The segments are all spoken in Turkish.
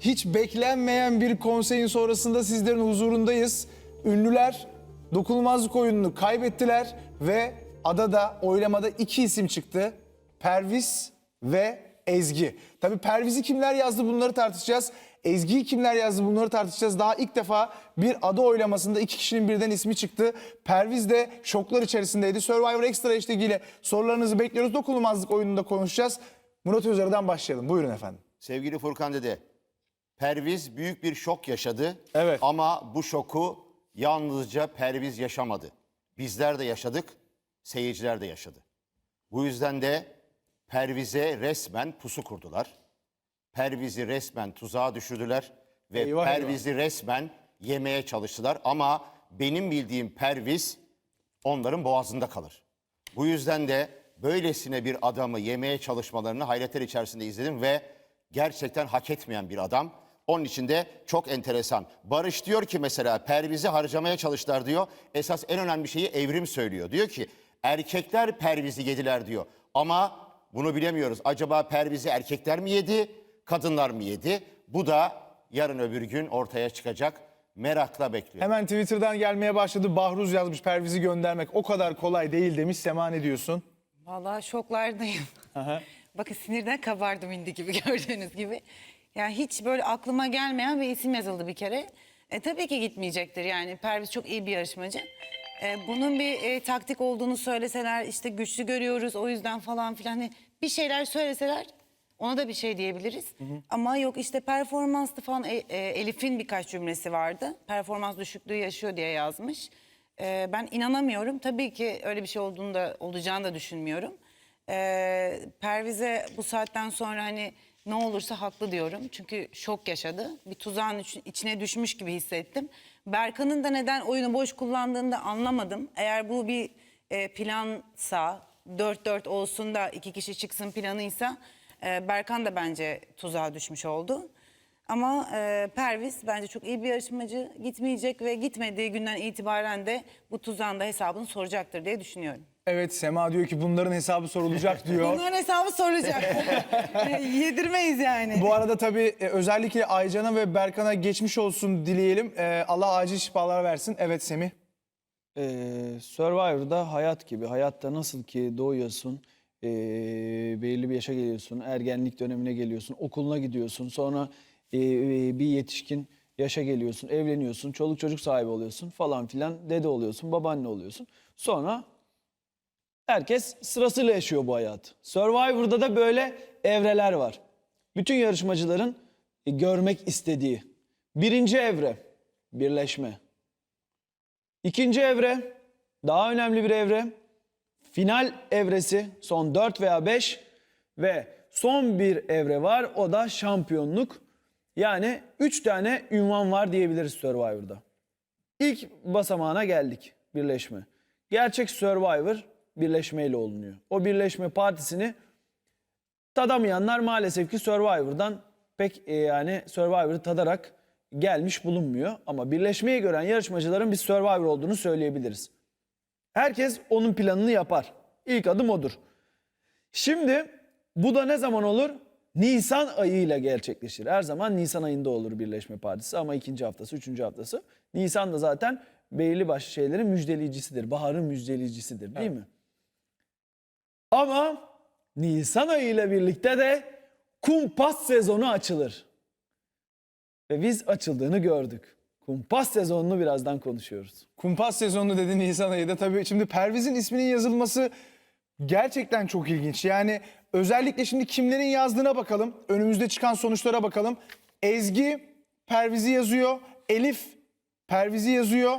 hiç beklenmeyen bir konseyin sonrasında sizlerin huzurundayız. Ünlüler dokunulmazlık oyununu kaybettiler ve adada oylamada iki isim çıktı. Perviz ve Ezgi. Tabii Perviz'i kimler yazdı bunları tartışacağız. Ezgi'yi kimler yazdı bunları tartışacağız. Daha ilk defa bir ada oylamasında iki kişinin birden ismi çıktı. Perviz de şoklar içerisindeydi. Survivor Extra ile sorularınızı bekliyoruz. Dokunulmazlık oyununda konuşacağız. Murat Özarı'dan başlayalım. Buyurun efendim. Sevgili Furkan Dede, Perviz büyük bir şok yaşadı. Evet. Ama bu şoku yalnızca Perviz yaşamadı. Bizler de yaşadık, seyirciler de yaşadı. Bu yüzden de Perviz'e resmen pusu kurdular. Perviz'i resmen tuzağa düşürdüler ve Eyvah, Perviz'i resmen yemeye çalıştılar. Ama benim bildiğim Perviz onların boğazında kalır. Bu yüzden de böylesine bir adamı yemeye çalışmalarını hayretler içerisinde izledim ve gerçekten hak etmeyen bir adam. Onun için de çok enteresan. Barış diyor ki mesela Perviz'i harcamaya çalıştılar diyor. Esas en önemli şeyi Evrim söylüyor. Diyor ki erkekler Perviz'i yediler diyor. Ama bunu bilemiyoruz. Acaba Perviz'i erkekler mi yedi, kadınlar mı yedi? Bu da yarın öbür gün ortaya çıkacak. Merakla bekliyorum. Hemen Twitter'dan gelmeye başladı. Bahruz yazmış Perviz'i göndermek o kadar kolay değil demiş. Sema ne diyorsun? Vallahi şoklardayım. Bakın sinirden kabardım indi gibi gördüğünüz gibi. Yani hiç böyle aklıma gelmeyen bir isim yazıldı bir kere. E, tabii ki gitmeyecektir yani. Perviz çok iyi bir yarışmacı. E, bunun bir e, taktik olduğunu söyleseler işte güçlü görüyoruz o yüzden falan filan. Hani bir şeyler söyleseler ona da bir şey diyebiliriz. Ama yok işte performanslı falan E, e, Elif'in birkaç cümlesi vardı. Performans düşüklüğü yaşıyor diye yazmış. E, ben inanamıyorum. Tabii ki öyle bir şey olduğunu da olacağını da düşünmüyorum. Ee, Perviz'e bu saatten sonra hani ne olursa haklı diyorum. Çünkü şok yaşadı. Bir tuzağın iç- içine düşmüş gibi hissettim. Berkan'ın da neden oyunu boş kullandığını da anlamadım. Eğer bu bir e, plansa, 4-4 olsun da iki kişi çıksın planıysa e, Berkan da bence tuzağa düşmüş oldu. Ama e, Perviz bence çok iyi bir yarışmacı. Gitmeyecek ve gitmediği günden itibaren de bu tuzağın da hesabını soracaktır diye düşünüyorum. Evet Sema diyor ki bunların hesabı sorulacak diyor. Bunların hesabı soracak. Yedirmeyiz yani. Bu arada tabii e, özellikle Aycan'a ve Berkan'a geçmiş olsun dileyelim. E, Allah acil şifalar versin. Evet Semih. Ee, Survivor'da hayat gibi. Hayatta nasıl ki doğuyorsun, ee, belirli bir yaşa geliyorsun, ergenlik dönemine geliyorsun, okuluna gidiyorsun, sonra ee, bir yetişkin yaşa geliyorsun, evleniyorsun, çoluk çocuk sahibi oluyorsun falan filan, dede oluyorsun, babaanne oluyorsun. Sonra herkes sırasıyla yaşıyor bu hayatı. Survivor'da da böyle evreler var. Bütün yarışmacıların e, görmek istediği. Birinci evre, birleşme. İkinci evre, daha önemli bir evre. Final evresi, son 4 veya 5 ve son bir evre var. O da şampiyonluk. Yani 3 tane ünvan var diyebiliriz Survivor'da. İlk basamağına geldik, birleşme. Gerçek Survivor birleşmeyle olunuyor. O birleşme partisini tadamayanlar maalesef ki Survivor'dan pek e, yani Survivor'ı tadarak gelmiş bulunmuyor. Ama birleşmeyi gören yarışmacıların bir Survivor olduğunu söyleyebiliriz. Herkes onun planını yapar. İlk adım odur. Şimdi bu da ne zaman olur? Nisan ayıyla gerçekleşir. Her zaman Nisan ayında olur Birleşme Partisi ama ikinci haftası, üçüncü haftası. Nisan da zaten belirli başlı şeylerin müjdeleyicisidir. Baharın müjdeleyicisidir değil mi? Ama Nisan ayıyla birlikte de kumpas sezonu açılır. Ve biz açıldığını gördük. Kumpas sezonunu birazdan konuşuyoruz. Kumpas sezonu dedi Nisan ayı da tabii. Şimdi Perviz'in isminin yazılması gerçekten çok ilginç. Yani özellikle şimdi kimlerin yazdığına bakalım. Önümüzde çıkan sonuçlara bakalım. Ezgi Perviz'i yazıyor. Elif Perviz'i yazıyor.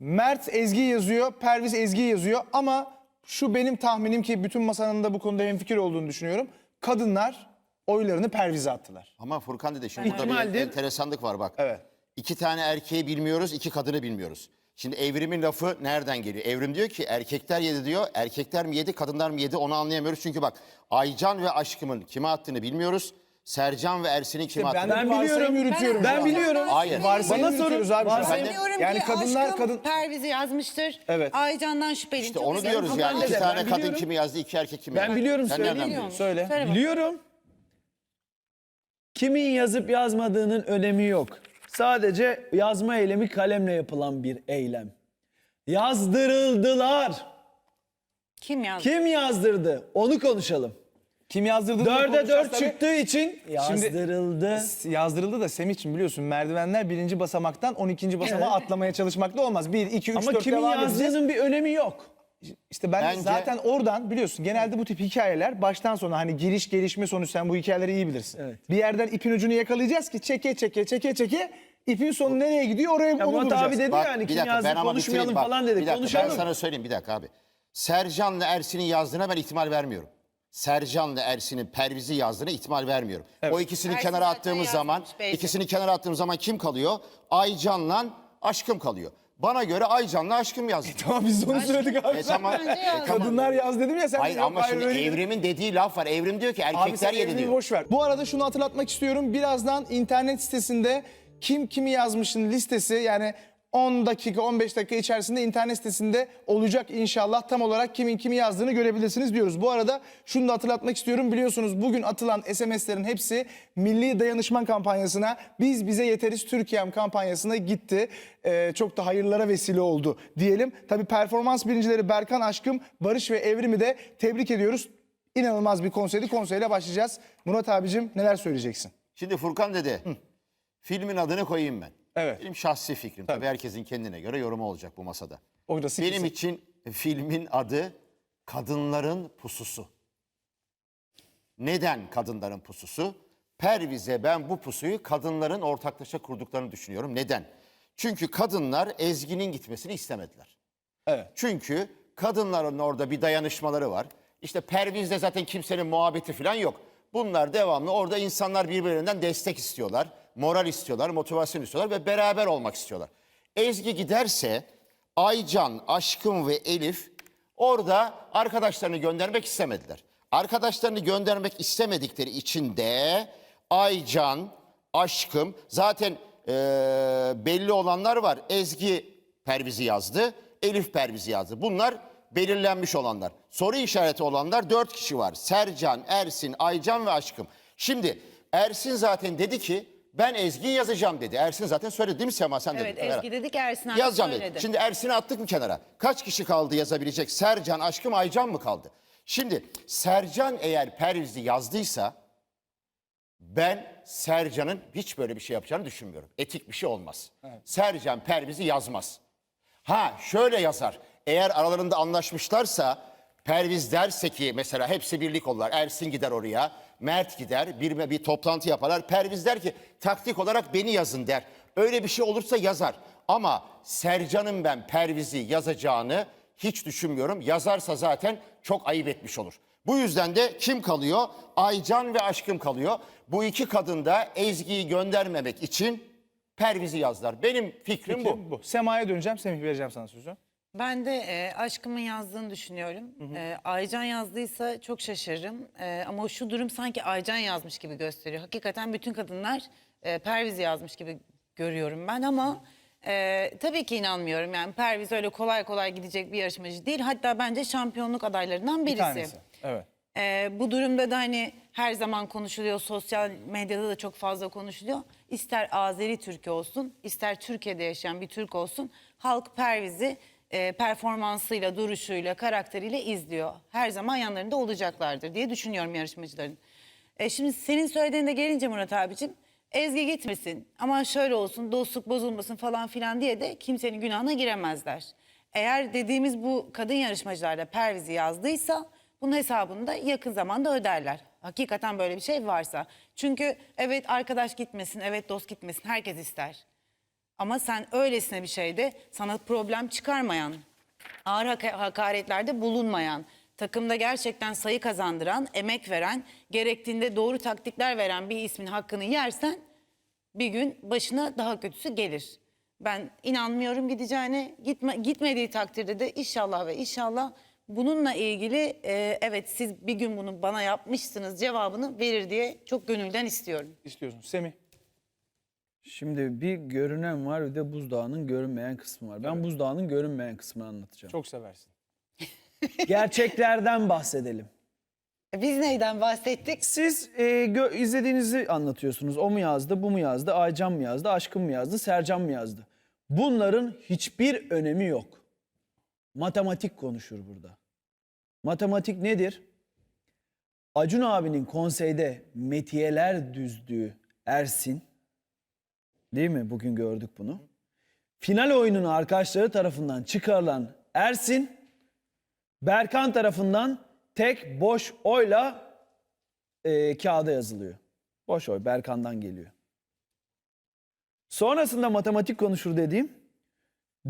Mert Ezgi yazıyor. Perviz Ezgi yazıyor. Ama şu benim tahminim ki bütün masanın da bu konuda hemfikir olduğunu düşünüyorum. Kadınlar oylarını Perviz'e attılar. Ama Furkan dedi şimdi burada bir İhtimaldir. enteresanlık var bak. Evet. İki tane erkeği bilmiyoruz, iki kadını bilmiyoruz. Şimdi evrimin lafı nereden geliyor? Evrim diyor ki erkekler yedi diyor. Erkekler mi yedi, kadınlar mı yedi onu anlayamıyoruz. Çünkü bak Aycan ve Aşkım'ın kime attığını bilmiyoruz. Sercan ve Ersin'in kime Ben, attığını ben Ben biliyorum. biliyorum. yürütüyorum. Ben biliyorum. Hayır. Varsayım Bana sorun. abi. Varsayım. Yani kadınlar aşkım kadın Perviz'i yazmıştır. Evet. Aycan'dan şüpheliyim. İşte Çok onu güzel. diyoruz yani. ben İki de- tane ben kadın biliyorum. kimi yazdı, iki erkek kimi Ben yazdı. biliyorum, Sen nereden mi? biliyorsun? söyle. Söyle bakalım. Biliyorum. Kimin yazıp yazmadığının önemi yok. Sadece yazma eylemi kalemle yapılan bir eylem. Yazdırıldılar. Kim yazdı? Kim yazdırdı? Onu konuşalım. Kim yazdırdı? Dörde dört çıktığı için Şimdi- yazdırıldı. Yazdırıldı da Semih'ciğim biliyorsun merdivenler birinci basamaktan 12. basamağa atlamaya çalışmakla olmaz. 1, 2, 3, Ama 4 kimin devam edeceğiz. yazdığının bir önemi yok. İşte ben Bence- zaten oradan biliyorsun genelde bu tip hikayeler baştan sona hani giriş gelişme sonuç sen bu hikayeleri iyi bilirsin. Evet. Bir yerden ipin ucunu yakalayacağız ki çeke çeke çeke çeke ipin sonu nereye gidiyor oraya Ya onu Murat bulacağız. abi dedi Bak, yani bir kim dakika, yazdı ben ama konuşmayalım bitireyim. Bak, falan dedi. Bir dakika, Konuşalım. ben sana söyleyeyim bir dakika abi. Sercan'la Ersin'in yazdığına ben ihtimal vermiyorum. Sercan'la Ersin'in Perviz'i yazdığına ihtimal vermiyorum. O ikisini Ersin kenara attığımız zaman, belli. ikisini kenara attığımız zaman kim kalıyor? Aycan'la Aşkım kalıyor. Bana göre Aycan'la Aşkım yazdı. Tamam biz de onu söyledik abi. E tamam. E tamam. Kadınlar yaz dedim ya sen de Hayır yok, ama hayır, şimdi öyle evrimin dediği laf var. Evrim diyor ki erkekler yedi diyor. boş ver. Bu arada şunu hatırlatmak istiyorum. Birazdan internet sitesinde kim kimi yazmışın listesi yani 10 dakika 15 dakika içerisinde internet sitesinde olacak inşallah tam olarak kimin kimi yazdığını görebilirsiniz diyoruz. Bu arada şunu da hatırlatmak istiyorum. Biliyorsunuz bugün atılan SMS'lerin hepsi Milli Dayanışma kampanyasına Biz Bize Yeteriz Türkiye'm kampanyasına gitti. Ee, çok da hayırlara vesile oldu diyelim. Tabii performans birincileri Berkan Aşkım, Barış ve Evrim'i de tebrik ediyoruz. İnanılmaz bir konseydi. Konseyle başlayacağız. Murat abicim neler söyleyeceksin? Şimdi Furkan dedi. Filmin adını koyayım ben. Evet. Benim şahsi fikrim. Tabii herkesin kendine göre yorumu olacak bu masada. Orası Benim kesin. için filmin adı Kadınların Pususu. Neden Kadınların Pususu? Perviz'e ben bu pusuyu kadınların ortaklaşa kurduklarını düşünüyorum. Neden? Çünkü kadınlar Ezgi'nin gitmesini istemediler. Evet. Çünkü kadınların orada bir dayanışmaları var. İşte Perviz'de zaten kimsenin muhabbeti falan yok. Bunlar devamlı orada insanlar birbirlerinden destek istiyorlar. Moral istiyorlar, motivasyon istiyorlar ve beraber olmak istiyorlar. Ezgi giderse Aycan, Aşkım ve Elif orada arkadaşlarını göndermek istemediler. Arkadaşlarını göndermek istemedikleri için de Aycan, Aşkım zaten eee, belli olanlar var. Ezgi Perviz'i yazdı, Elif Perviz'i yazdı. Bunlar belirlenmiş olanlar. Soru işareti olanlar dört kişi var. Sercan, Ersin, Aycan ve Aşkım. Şimdi Ersin zaten dedi ki ben Ezgi'yi yazacağım dedi. Ersin zaten söyledi değil mi Sema sen Evet dedin. Ezgi dedi ki Ersin abi Yazacağım söyledi. dedi. Şimdi Ersin'i attık mı kenara? Kaç kişi kaldı yazabilecek? Sercan, Aşkım, Aycan mı kaldı? Şimdi Sercan eğer Perviz'i yazdıysa ben Sercan'ın hiç böyle bir şey yapacağını düşünmüyorum. Etik bir şey olmaz. Sercan Perviz'i yazmaz. Ha şöyle yazar. Eğer aralarında anlaşmışlarsa Perviz derse ki mesela hepsi birlik olurlar. Ersin gider oraya, Mert gider, bir, bir toplantı yaparlar. Perviz der ki taktik olarak beni yazın der. Öyle bir şey olursa yazar. Ama Sercan'ın ben Perviz'i yazacağını hiç düşünmüyorum. Yazarsa zaten çok ayıp etmiş olur. Bu yüzden de kim kalıyor? Aycan ve Aşkım kalıyor. Bu iki kadın da Ezgi'yi göndermemek için Perviz'i yazdılar. Benim fikrim bu. bu. Sema'ya döneceğim. Semih vereceğim sana sözü. Ben de e, aşkımın yazdığını düşünüyorum. E, Aycan yazdıysa çok şaşırırım. E, ama şu durum sanki Aycan yazmış gibi gösteriyor. Hakikaten bütün kadınlar e, Perviz yazmış gibi görüyorum ben ama e, tabii ki inanmıyorum. Yani Perviz öyle kolay kolay gidecek bir yarışmacı değil. Hatta bence şampiyonluk adaylarından Bir birisi. tanesi. Evet. Ee, bu durumda da hani her zaman konuşuluyor, sosyal medyada da çok fazla konuşuluyor. İster Azeri Türk olsun, ister Türkiye'de yaşayan bir Türk olsun, halk Perviz'i e, performansıyla, duruşuyla, karakteriyle izliyor. Her zaman yanlarında olacaklardır diye düşünüyorum yarışmacıların. E, şimdi senin söylediğine gelince Murat abicim, Ezgi gitmesin ama şöyle olsun, dostluk bozulmasın falan filan diye de kimsenin günahına giremezler. Eğer dediğimiz bu kadın yarışmacılarda Perviz'i yazdıysa bunun hesabını da yakın zamanda öderler. Hakikaten böyle bir şey varsa. Çünkü evet arkadaş gitmesin, evet dost gitmesin herkes ister. Ama sen öylesine bir şeyde sana problem çıkarmayan, ağır haka- hakaretlerde bulunmayan, takımda gerçekten sayı kazandıran, emek veren, gerektiğinde doğru taktikler veren bir ismin hakkını yersen bir gün başına daha kötüsü gelir. Ben inanmıyorum gideceğine. Gitme, gitmediği takdirde de inşallah ve inşallah bununla ilgili e, evet siz bir gün bunu bana yapmışsınız cevabını verir diye çok gönülden istiyorum. İstiyorsun. Semih. Şimdi bir görünen var bir de buzdağının görünmeyen kısmı var. Ben buzdağının görünmeyen kısmını anlatacağım. Çok seversin. Gerçeklerden bahsedelim. Biz neyden bahsettik? Siz e, gö- izlediğinizi anlatıyorsunuz. O mu yazdı, bu mu yazdı, Aycan mı yazdı, Aşkın mı yazdı, Sercan mı yazdı? Bunların hiçbir önemi yok. Matematik konuşur burada. Matematik nedir? Acun abinin konseyde metiyeler düzdüğü Ersin, değil mi? Bugün gördük bunu. Final oyununu arkadaşları tarafından çıkarılan Ersin, Berkan tarafından tek boş oyla e, kağıda yazılıyor. Boş oy Berkan'dan geliyor. Sonrasında matematik konuşur dediğim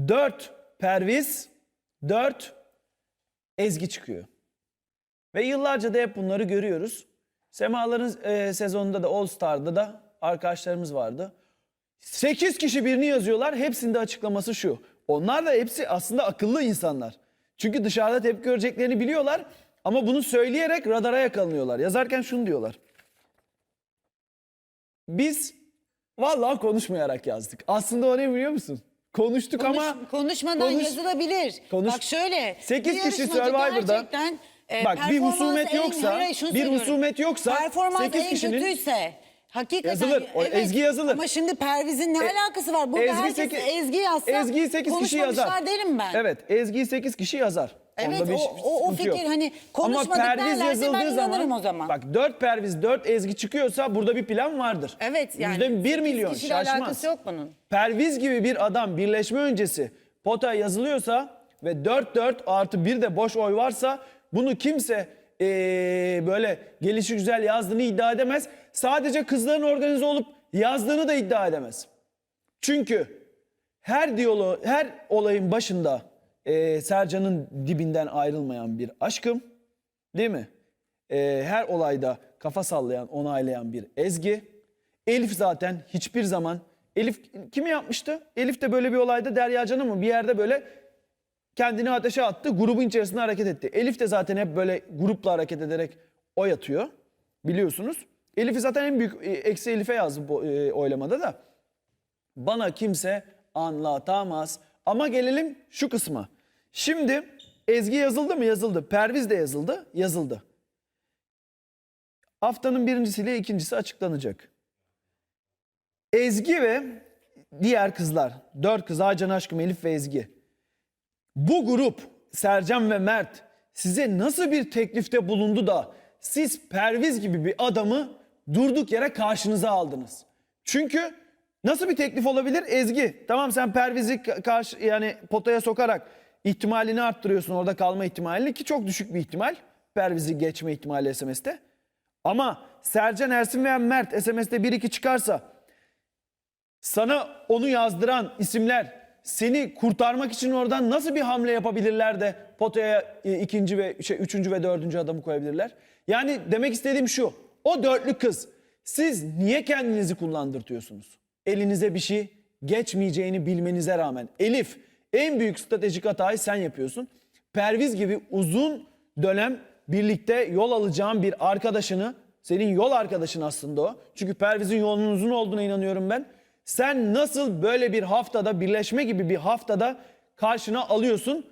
4 Perviz, 4 Ezgi çıkıyor. Ve yıllarca da hep bunları görüyoruz. Semaların e, sezonunda da All Star'da da arkadaşlarımız vardı. 8 kişi birini yazıyorlar. Hepsinde açıklaması şu. Onlar da hepsi aslında akıllı insanlar. Çünkü dışarıda tepki göreceklerini biliyorlar. Ama bunu söyleyerek radara yakalanıyorlar. Yazarken şunu diyorlar. Biz vallahi konuşmayarak yazdık. Aslında o ne biliyor musun? Konuştuk Konuş- ama konuşmadan konuş- konuş- Bak şöyle. Sekiz kişi yarışmacı Survivor'da- gerçekten, e, Bak, bir husumet en- yoksa- hayır, hayır, şunu bir söylüyorum. husumet yoksa Performans sekiz en kişinin- kötüyse hakikaten Yazılır, o Ezgi yazılır. Ama şimdi Perviz'in ne E, alakası var? Burada herkes seki- Ezgi yazsa Ezgi'yi 8 kişi yazar. konuşmamışlar derim ben. Evet, Ezgi'yi 8 kişi yazar. Evet, Onda bir o- o- o sıkıntı fikir hani konuşmadık derlerse ben inanırım o zaman. Bak 4 Perviz 4 Ezgi çıkıyorsa burada bir plan vardır. Evet yani. Yüzde 1 sekiz milyon kişiyle şaşmaz. alakası yok bunun. Perviz gibi bir adam birleşme öncesi pota yazılıyorsa ve 4-4 artı bir de boş oy varsa bunu kimse eee, böyle gelişi güzel yazdığını iddia edemez. Sadece kızların organize olup yazdığını da iddia edemez. Çünkü her diyaloğu, her olayın başında eee, Sercan'ın dibinden ayrılmayan bir aşkım, değil mi? Eee, her olayda kafa sallayan, onaylayan bir Ezgi. Elif zaten hiçbir zaman, Elif kimi yapmıştı? Elif de böyle bir olayda Derya Can'a mı bir yerde böyle kendini ateşe attı, grubun içerisinde hareket etti. Elif de zaten hep böyle grupla hareket ederek oy atıyor, biliyorsunuz. Elif'i zaten en büyük e, eksi Elif'e yazdı bu e, oylamada da. Bana kimse anlatamaz. Ama gelelim şu kısma. Şimdi Ezgi yazıldı mı? Yazıldı. Perviz de yazıldı. Yazıldı. Haftanın birincisiyle ikincisi açıklanacak. Ezgi ve diğer kızlar, dört kız Aycan Aşkım, Elif ve Ezgi. Bu grup Sercan ve Mert size nasıl bir teklifte bulundu da siz Perviz gibi bir adamı durduk yere karşınıza aldınız? Çünkü nasıl bir teklif olabilir? Ezgi tamam sen Perviz'i ka- karşı yani potaya sokarak ihtimalini arttırıyorsun orada kalma ihtimalini ki çok düşük bir ihtimal. Perviz'i geçme ihtimali SMS'te. Ama Sercan Ersin veya Mert SMS'te 1-2 çıkarsa sana onu yazdıran isimler seni kurtarmak için oradan nasıl bir hamle yapabilirler de potaya e, ikinci ve şey üçüncü ve dördüncü adamı koyabilirler? Yani demek istediğim şu. O dörtlü kız siz niye kendinizi kullandırtıyorsunuz? Elinize bir şey geçmeyeceğini bilmenize rağmen. Elif en büyük stratejik hatayı sen yapıyorsun. Perviz gibi uzun dönem birlikte yol alacağın bir arkadaşını, senin yol arkadaşın aslında o. Çünkü Perviz'in yolunun uzun olduğuna inanıyorum ben. Sen nasıl böyle bir haftada birleşme gibi bir haftada karşına alıyorsun